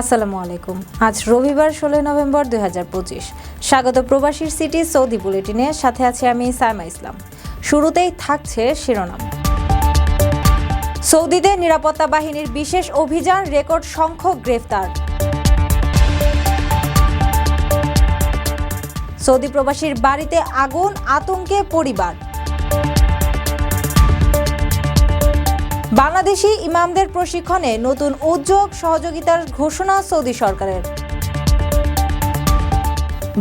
আসসালামু আলাইকুম। আজ রবিবার, ষোলোই নভেম্বর দুই হাজার পঁচিশ। স্বাগত প্রবাসীর সিটি সৌদি বুলেটিনে, সাথে আছি আমি সাইমা ইসলাম। শুরুতেই থাকছে শিরোনাম। সৌদিতে নিরাপত্তা বাহিনীর বিশেষ অভিযান, রেকর্ড সংখ্যক গ্রেফতার। সৌদি প্রবাসীর বাড়িতে আগুন, আতঙ্কে পরিবার। বাংলাদেশি ইমামদের প্রশিক্ষণে নতুন উদ্যোগ সহযোগিতার ঘোষণা সৌদি সরকারের।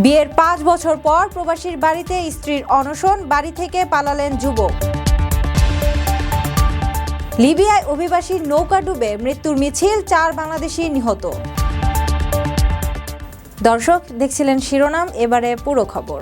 বিয়ের পাঁচ বছর পর প্রবাসীর বাড়িতে স্ত্রীর অনশন, বাড়ি থেকে পালালেন যুবক। লিবিয়ায় অভিবাসী নৌকা ডুবে মৃত্যুর মিছিল, চার বাংলাদেশি নিহত। দর্শক, দেখছিলেন শিরোনাম, এবারে পুরো খবর।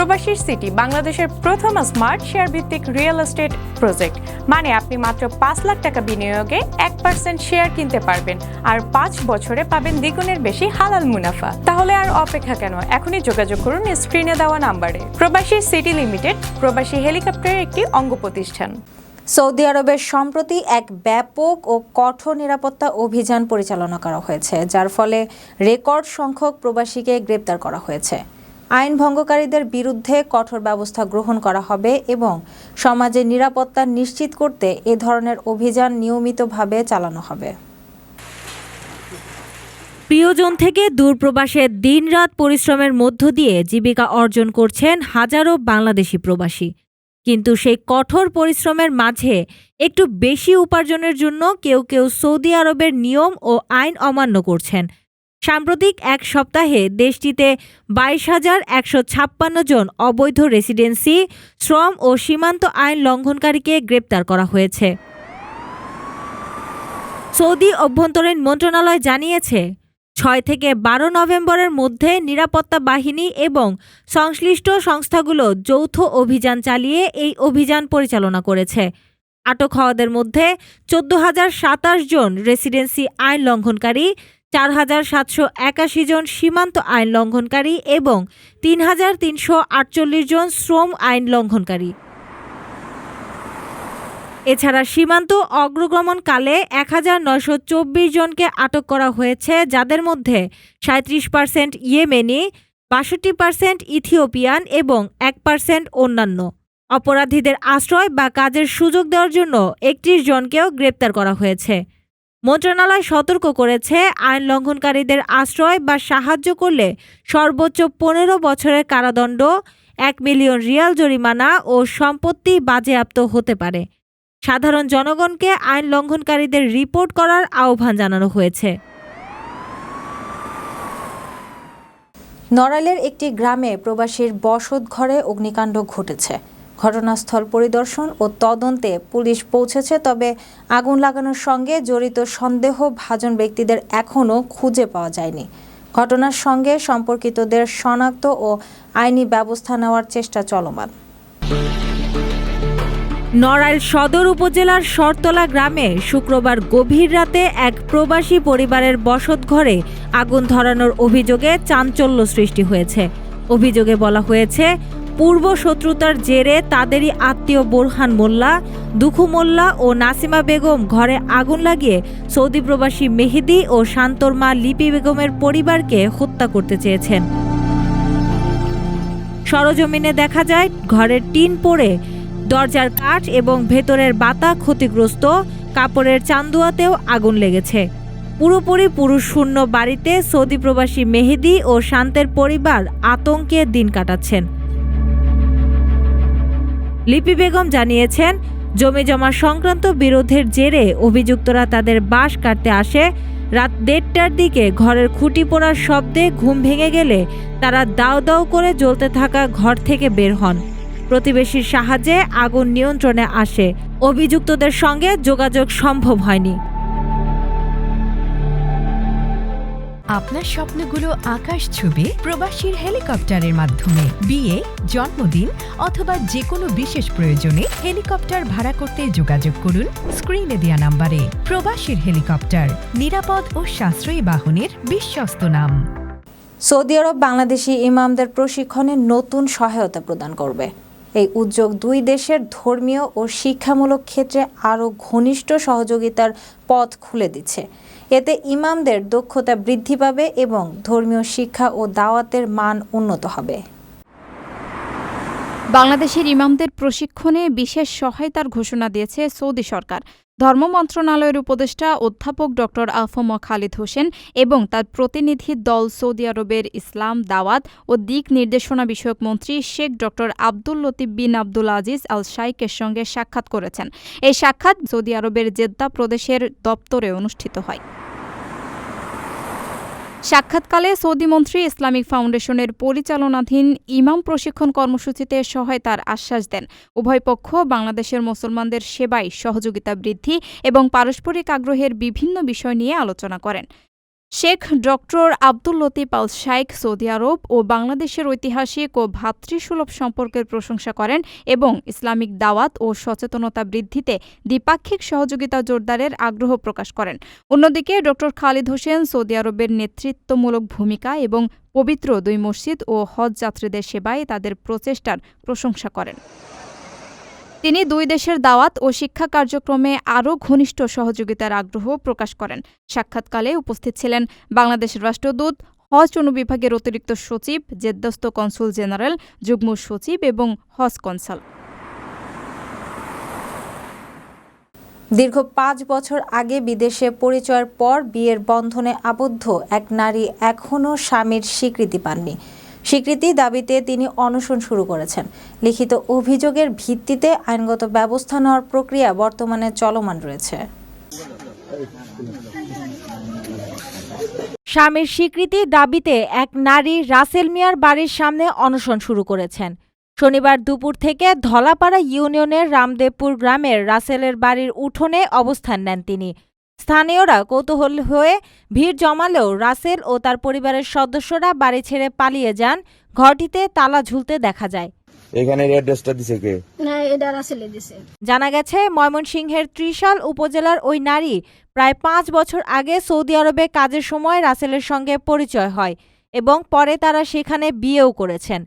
প্রবাসীর সিটি বাংলাদেশের প্রথম স্মার্ট শেয়ার ভিত্তিক রিয়েল এস্টেট প্রজেক্ট। মানে আপনি মাত্র পাঁচ লাখ টাকা বিনিয়োগে এক পার্সেন্ট শেয়ার কিনতে পারবেন আর পাঁচ বছরে পাবেন দ্বিগুণের বেশি হালাল মুনাফা। তাহলে আর অপেক্ষা কেন? এখনই যোগাযোগ করুন স্ক্রিনে দেওয়া নাম্বারে। প্রবাসী সিটি লিমিটেড, প্রবাসী হেলিকপ্টারের একটি অঙ্গ প্রতিষ্ঠান। সৌদি আরবের সম্প্রতি এক ব্যাপক ও কঠোর নিরাপত্তা অভিযান পরিচালনা করা হয়েছে, যার ফলে রেকর্ড সংখ্যক প্রবাসীকে গ্রেপ্তার করা হয়েছে। আইন ভঙ্গকারীদের বিরুদ্ধে কঠোর ব্যবস্থা গ্রহণ করা হবে এবং সমাজে নিরাপত্তা নিশ্চিত করতে এ ধরনের অভিযান নিয়মিতভাবে চালানো হবে। প্রিয়জন থেকে দূরপ্রবাসে দিনরাত পরিশ্রমের মধ্য দিয়ে জীবিকা অর্জন করছেন হাজারো বাংলাদেশি প্রবাসী। কিন্তু সেই কঠোর পরিশ্রমের মাঝে একটু বেশি উপার্জনের জন্য কেউ কেউ সৌদি আরবের নিয়ম ও আইন অমান্য করছেন। সাম্প্রতিক এক সপ্তাহে দেশটিতে বাইশ হাজার একশো ছাপ্পান্ন জন অবৈধ রেসিডেন্সি, শ্রম ও সীমান্ত আইন লঙ্ঘনকারীকে গ্রেপ্তার করা হয়েছে। সৌদি অভ্যন্তরীণ মন্ত্রণালয় জানিয়েছে, ছয় থেকে বারো নভেম্বরের মধ্যে নিরাপত্তা বাহিনী এবং সংশ্লিষ্ট সংস্থাগুলো যৌথ অভিযান চালিয়ে এই অভিযান পরিচালনা করেছে। আটক হওয়াদের মধ্যে চোদ্দ হাজার সাতাশ জন রেসিডেন্সি আইন লঙ্ঘনকারী চার হাজার সাতশো একাশি জন সীমান্ত আইন লঙ্ঘনকারী এবং তিন হাজার তিনশো আটচল্লিশ জন শ্রম আইন লঙ্ঘনকারী। এছাড়া সীমান্ত অগ্রগমনকালে এক হাজার নয়শো চব্বিশ জনকে আটক করা হয়েছে, যাদের মধ্যে সাঁত্রিশ পার্সেন্ট ইয়েমেনি, বাষট্টি পার্সেন্ট ইথিওপিয়ান এবং এক পার্সেন্ট অন্যান্য। অপরাধীদের আশ্রয় বা কাজের সুযোগ দেওয়ার জন্য একত্রিশ জনকেও গ্রেপ্তার করা হয়েছে। মন্ত্রণালয় সতর্ক করেছে, আইন লঙ্ঘনকারীদের আশ্রয় বা সাহায্য করলে সর্বোচ্চ পনেরো বছরের কারাদণ্ড, এক মিলিয়ন রিয়াল জরিমানা ও সম্পত্তি বাজেয়াপ্ত হতে পারে। সাধারণ জনগণকে আইন লঙ্ঘনকারীদের রিপোর্ট করার আহ্বান জানানো হয়েছে। নড়াইলের একটি গ্রামে প্রবাসীর বসত ঘরে অগ্নিকাণ্ড ঘটেছে। ঘটনাস্থল পরিদর্শন ও তদন্তে পুলিশ পৌঁছেছে, তবে আগুন লাগানোর সঙ্গে জড়িত সন্দেহ ভাজন ব্যক্তিদের এখনও খুঁজে পাওয়া যায়নি। ঘটনার সঙ্গে সম্পর্কিতদের শনাক্ত ও আইনি ব্যবস্থা নেওয়ার চেষ্টা চলমান। নড়াইল সদর উপজেলার শরতলা গ্রামে শুক্রবার গভীর রাতে এক প্রবাসী পরিবারের বসত ঘরে আগুন ধরানোর অভিযোগে চাঞ্চল্য সৃষ্টি হয়েছে। অভিযোগে বলা হয়েছে পূর্ব শত্রুতার জেরে তাদেরই আত্মীয় বোরহান মোল্লা, দুখু মোল্লা ও নাসিমা বেগম ঘরে আগুন লাগিয়ে সৌদি প্রবাসী মেহেদি ও শান্তর মা লিপি বেগমের পরিবারকে হত্যা করতে চেয়েছেন। সরজমিনে দেখা যায়, ঘরের টিন পড়ে, দরজার কাঠ এবং ভেতরের বাতা ক্ষতিগ্রস্ত, কাপড়ের চান্দুয়াতেও আগুন লেগেছে। পুরোপুরি পুরুষ শূন্য বাড়িতে সৌদি প্রবাসী মেহেদি ও শান্তের পরিবার আতঙ্কে দিন কাটাচ্ছেন। লিপি বেগম জানিয়েছেন, জমি জমা সংক্রান্ত বিরোধের জেরে অভিযুক্তরা তাদের বাস কাটতে আসে। রাত দেড়টার দিকে ঘরের খুঁটি পোড়ার শব্দে ঘুম ভেঙে গেলে তারা দাও দাও করে জ্বলতে থাকা ঘর থেকে বের হন। প্রতিবেশীর সাহায্যে আগুন নিয়ন্ত্রণে আসে। অভিযুক্তদের সঙ্গে যোগাযোগ সম্ভব হয়নি। আপনার স্বপ্নগুলো আকাশ ছুবে প্রবাসীর হেলিকপ্টারের মাধ্যমে। বিয়ে, জন্মদিন অথবা যে কোনো বিশেষ প্রয়োজনে হেলিকপ্টার ভাড়া করতে যোগাযোগ করুন স্ক্রিনে দেওয়া নাম্বারে। প্রবাসীর হেলিকপ্টার, নিরাপদ ও সাশ্রয়ী বাহনের বিশ্বস্ত নাম। সৌদি আরব বাংলাদেশি ইমামদের প্রশিক্ষণে নতুন সহায়তা প্রদান করবে। এই উদ্যোগ দুই দেশের ধর্মীয় ও শিক্ষামূলক ক্ষেত্রে আরও ঘনিষ্ঠ সহযোগিতার পথ খুলে দিচ্ছে। এতে ইমামদের দক্ষতা বৃদ্ধি পাবে এবং ধর্মীয় শিক্ষা ও দাওয়াতের মান উন্নত হবে। বাংলাদেশের ইমামদের প্রশিক্ষণে বিশেষ সহায়তার ঘোষণা দিয়েছে সৌদি সরকার। ধর্ম মন্ত্রণালয়ের উপদেষ্টা অধ্যাপক ডক্টর আফম খালিদ হোসেন এবং তার প্রতিনিধি দল সৌদি আরবের ইসলাম দাওয়াত ও দিক নির্দেশনা বিষয়ক মন্ত্রী Sheikh doctor Abdul Latif bin Abdul Aziz Al শাইকের সঙ্গে সাক্ষাৎ করেছেন। এই সাক্ষাৎ সৌদি আরবের জেদ্দা প্রদেশের দপ্তরে অনুষ্ঠিত হয়। সাক্ষাৎকালে সৌদি মন্ত্রী ইসলামিক ফাউন্ডেশনের পরিচালনাধীন ইমাম প্রশিক্ষণ কর্মসূচিতে সহায়তার আশ্বাস দেন। উভয় পক্ষ বাংলাদেশের মুসলমানদের সেবায় সহযোগিতা বৃদ্ধি এবং পারস্পরিক আগ্রহের বিভিন্ন বিষয় নিয়ে আলোচনা করেন। Sheikh doctor Abdul Latif Al Shaikh Saudi Arab ও বাংলাদেশের ঐতিহাসিক ও ভাতৃসুলভ সম্পর্কের প্রশংসা করেন এবং ইসলামিক দাওয়াত ও সচেতনতা বৃদ্ধিতে দ্বিপাক্ষিক সহযোগিতা জোরদারের আগ্রহ প্রকাশ করেন। অন্যদিকে ডক্টর খালিদ হোসেন সৌদি আরবের নেতৃত্বমূলক ভূমিকা এবং পবিত্র দুই মসজিদ ও হজ যাত্রীদের সেবায় তাদের প্রচেষ্টার প্রশংসা করেন। তিনি দুই দেশের দাওয়াত ও শিক্ষা কার্যক্রমে আরও ঘনিষ্ঠ সহযোগিতার আগ্রহ প্রকাশ করেন। সাক্ষাৎকালে উপস্থিত ছিলেন বাংলাদেশের রাষ্ট্রদূত, হজ অনুবিভাগের অতিরিক্ত সচিব, জেদ্দস্ত কনসুল জেনারেল, যুগ্ম সচিব এবং হজ কনসাল। দীর্ঘ পাঁচ বছর আগে বিদেশে পরিচয়ের পর বিয়ের বন্ধনে আবদ্ধ এক নারী এখনও স্বামীর স্বীকৃতি পাননি। স্বীকৃতি দাবিতে তিনি অনশন শুরু করেছেন। লিখিত অভিযোগের ভিত্তিতে আইনগত ব্যবস্থা নেওয়ার প্রক্রিয়া বর্তমানে চলমান রয়েছে। স্বামীর স্বীকৃতির দাবিতে এক নারী রাসেল মিয়ার বাড়ির সামনে অনশন শুরু করেছেন। শনিবার দুপুর থেকে ধলাপাড়া ইউনিয়নের রামদেবপুর গ্রামের রাসেলের বাড়ির উঠোনে অবস্থান নেন তিনি। স্থানীয়রা কৌতূহল হয়ে ভিড় জমালেও রাসেল ও তার পরিবারের সদস্যরা বাড়ি ছেড়ে পালিয়ে যান। ঘরটিতে তালা ঝুলতে দেখা যায়। এখানে অ্যাড্রেসটা দিছে কে? না এটা রাসেলে দিছে। জানা গেছে ময়মনসিংহের ত্রিশাল উপজেলার ওই নারী প্রায় পাঁচ বছর আগে সৌদি আরবে কাজের সময় রাসেলের সঙ্গে পরিচয় হয় এবং পরে তারা সেখানে বিয়েও করেছেন।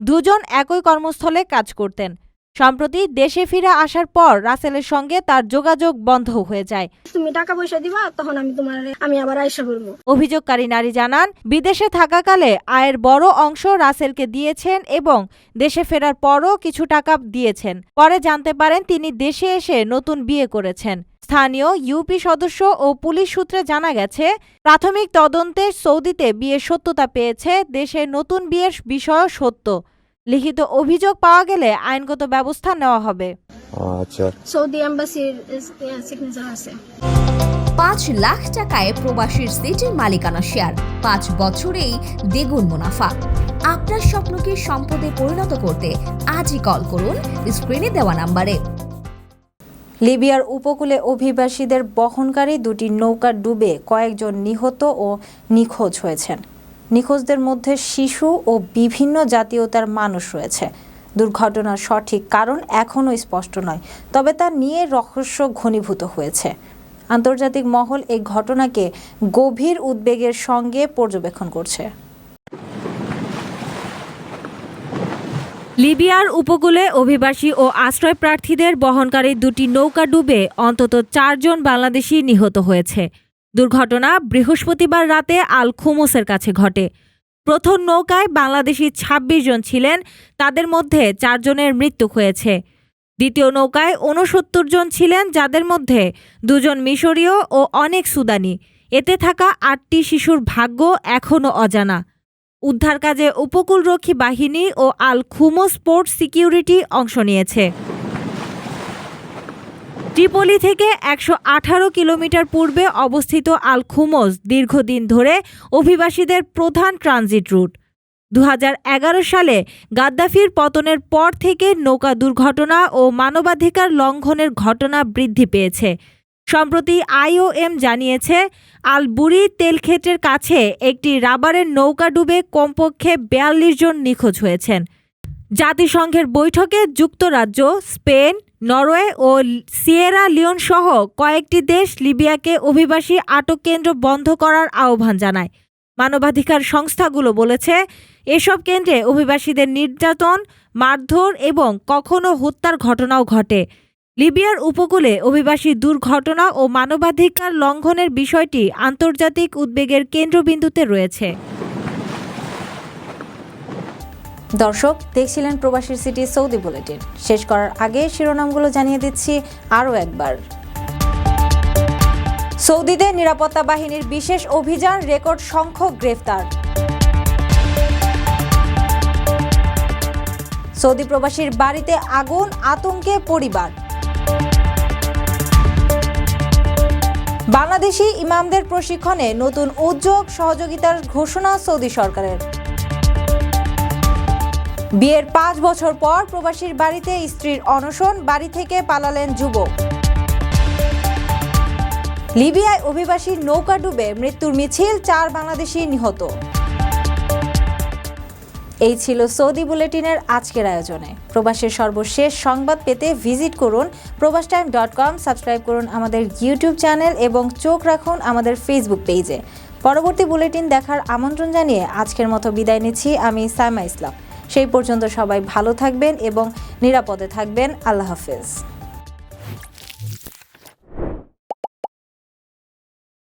দুজন একই কর্মস্থলে কাজ করতেন। সম্প্রতি দেশে ফিরে আসার পর রাসেলের সঙ্গে তার যোগাযোগ বন্ধ হয়ে যায়। তুমি টাকা পয়সা দিবা তখন আমি তোমার আমি আবার আয়সা করব অভিযোগকারী নারী জানান বিদেশে থাকাকালে আয়ের বড় অংশ রাসেলকে দিয়েছেন এবং দেশে ফেরার পরও কিছু টাকা দিয়েছেন। পরে জানতে পারেন তিনি দেশে এসে নতুন বিয়ে করেছেন। স্থানীয় ইউপি সদস্য ও পুলিশ সূত্রে জানা গেছে প্রাথমিক তদন্তে সৌদিতে বিয়ের সত্যতা পেয়েছে দেশে নতুন বিয়ের বিষয় সত্য। লিখিত অভিযোগ পাওয়া গেলে আইনগত ব্যবস্থা নেওয়া হবে। আচ্ছা। সৌদি এম্বাসির সিগনেচার আছে। পাঁচ লাখ টাকায় প্রবাসীর সিটির মালিকানা শেয়ার পাঁচ বছরেই দ্বিগুণ মুনাফা। আপনার স্বপ্নকে সম্পদে পরিণত করতে আজই কল করুন স্ক্রিনে দেওয়া নাম্বারে। লিবিয়ার উপকূলে অভিবাসীদের বহনকারী দুটি নৌকা ডুবে কয়েকজন নিহত ও নিখোঁজ হয়েছেন। নিখোঁজদের মধ্যে শিশু ও বিভিন্ন জাতীয়তার মানুষ রয়েছে। দুর্ঘটনার সঠিক কারণ এখনও স্পষ্ট নয়, তবে তা নিয়ে রহস্য ঘনীভূত হয়েছে। আন্তর্জাতিক মহল এই ঘটনাকে গভীর উদ্বেগের সঙ্গে পর্যবেক্ষণ করছে। লিবিয়ার উপকূলে অভিবাসী ও আশ্রয় প্রার্থীদের বহনকারী দুটি নৌকা ডুবে অন্তত চারজন বাংলাদেশি নিহত হয়েছে। দুর্ঘটনা বৃহস্পতিবার রাতে আল খুমুসের কাছে ঘটে। প্রথম নৌকায় বাংলাদেশি ২৬ জন ছিলেন, তাদের মধ্যে চারজনের মৃত্যু হয়েছে। দ্বিতীয় নৌকায় উনসত্তর জন ছিলেন, যাদের মধ্যে দুজন মিশরীয় ও অনেক সুদানি। এতে থাকা আটটি শিশুর ভাগ্য এখনও অজানা। উদ্ধার কাজে উপকূলরক্ষী বাহিনী ও আল খুমো স্পোর্ট সিকিউরিটি অংশ নিয়েছে। ট্রিপলি থেকে একশো আঠারো কিলোমিটার পূর্বে অবস্থিত আল খুমোস দীর্ঘদিন ধরে অভিবাসীদের প্রধান ট্রানজিট রুট। দু হাজার এগারো সালে গাদ্দাফির পতনের পর থেকে নৌকা দুর্ঘটনা ও মানবাধিকার লঙ্ঘনের ঘটনা বৃদ্ধি পেয়েছে। সম্প্রতি আইওএম জানিয়েছে, আলবুরি তেলক্ষেত্রের কাছে একটি রাবারের নৌকা ডুবে কমপক্ষে বিয়াল্লিশ জন নিখোঁজ হয়েছেন। জাতিসংঘের বৈঠকে যুক্তরাজ্য, স্পেন নরওয়ে ও সিয়েরা লিওন সহ কয়েকটি দেশ লিবিয়াকে অভিবাসী আটক কেন্দ্র বন্ধ করার আহ্বান জানায়। মানবাধিকার সংস্থাগুলো বলেছে, এসব কেন্দ্রে অভিবাসীদের নির্যাতন, মারধর এবং কখনো হত্যার ঘটনাও ঘটে। লিবিয়ার উপকূলে অভিবাসী দুর্ঘটনা ও মানবাধিকার লঙ্ঘনের বিষয়টি আন্তর্জাতিক উদ্বেগের কেন্দ্রবিন্দুতে রয়েছে। দর্শক, দেখছিলেন প্রবাসীর সিটি সৌদি বুলেটিন। শেষ করার আগে শিরোনামগুলো জানিয়ে দিচ্ছি আরও একবার। সৌদিতে নিরাপত্তা বাহিনীর বিশেষ অভিযান রেকর্ড সংখ্যক গ্রেফতার। সৌদি প্রবাসীর বাড়িতে আগুন, আতঙ্কে পরিবার। বাংলাদেশি ইমামদের প্রশিক্ষণে নতুন উদ্যোগ, সহযোগিতার ঘোষণা সৌদি সরকারের। বিয়ের পাঁচ বছর পর প্রবাসীর বাড়িতে স্ত্রীর অনশন, বাড়ি থেকে পালালেন যুবক। লিবিয়ায় অভিবাসী নৌকা ডুবে মৃত্যুর মিছিল, চার বাংলাদেশি নিহত। এই ছিল সৌদি বুলেটিনের আজকের আয়োজনে। প্রবাসের সর্বশেষ সংবাদ পেতে ভিজিট করুন প্রবাস টাইম ডট কম, সাবস্ক্রাইব করুন আমাদের ইউটিউব চ্যানেল এবং চোখ রাখুন আমাদের ফেসবুক পেজে। পরবর্তী বুলেটিন দেখার আমন্ত্রণ জানিয়ে আজকের মতো বিদায় নিচ্ছি। আমি সাইমা ইসলাম। সেই পর্যন্ত সবাই ভালো থাকবেন এবং নিরাপদে থাকবেন। আল্লাহ হাফেজ।